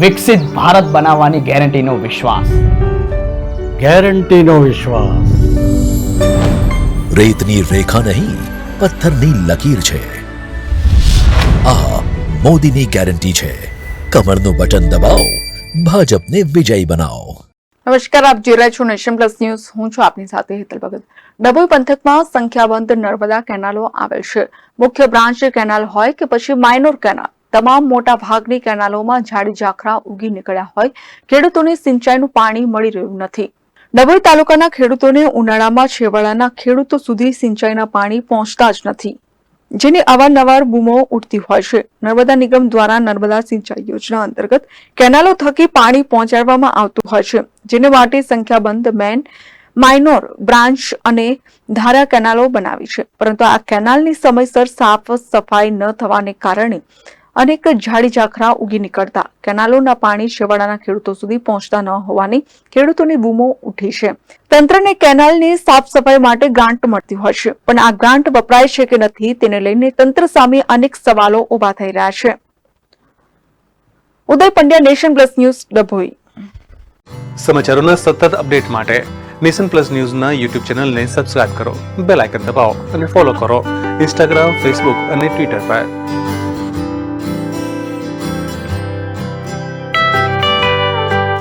વિકસિત ભારત બનાવવાની ગેરંટીનો વિશ્વાસ. ગેરંટીનો વિશ્વાસ. રેતની રેખા નહીં પથ્થરની લકીર છે. આ મોદીની ગેરંટી છે. કમરનું બટન દબાવો ભાજપને વિજયી બનાવો. નમસ્કાર આપ જોઈ રહ્યા છો નેશન પ્લસ ન્યૂઝ. હું છું આપની સાથે હેતલ ભગત. ડભોઈ પંથકમાં સંખ્યાબંધ નર્મદા કેનાલો આવેલ છે. મુખ્ય બ્રાન્ચ કેનાલ હોય કે પછી માઇનોર કેનાલ? તમામ મોટા ભાગની કેનાલોમાં ઝાડી ઝાખરા ઉગી નીકળ્યા હોય, ખેડૂતોને સિંચાઈનું પાણી મળી રહ્યું નથી. ડભોઈ તાલુકાના ખેડૂતોને ઉનાળામાં છેવાડાના ખેડૂતો સુધી સિંચાઈના પાણી પહોંચતા જ નથી. જેની અવારનવાર બૂમો ઉઠતી હોય છે. નર્મદા નિગમ દ્વારા નર્મદા સિંચાઈ યોજના અંતર્ગત કેનાલો થકી પાણી પહોંચાડવામાં આવતું હોય છે, જેને માટે સંખ્યાબંધ મેન, માઇનોર, બ્રાન્ચ અને ધારા કેનાલો બનાવી છે. પરંતુ આ કેનાલની સમયસર સાફ સફાઈ ન થવાને કારણે અનેક ઝાડી ઝાખરા ઉગી નીકળતા કેનાલોના પાણી છેવાડાના ખેડૂતો સુધી પહોંચતા ન હોવાની ખેડૂતોની બૂમો ઉઠી છે. તંત્રને કેનાલની સાફ સફાઈ માટે ગ્રાન્ટ મળતી હોય છે, પણ આ ગ્રાન્ટ વપરાય છે કે નથી તેને લઈને તંત્ર સામે અનેક સવાલો ઊભા થઈ રહ્યા છે. Uday Pandya, nation plus news, Dabhoi. સમાચારોના સતત અપડેટ માટે નેશન પ્લસ ન્યૂઝના યુટ્યુબ ચેનલને સબસ્ક્રાઇબ કરો, બેલ આઇકન દબાવો અને ફોલો કરો. ઇન્સ્ટાગ્રામ, ફેસબુક અને ટ્વિટર પર.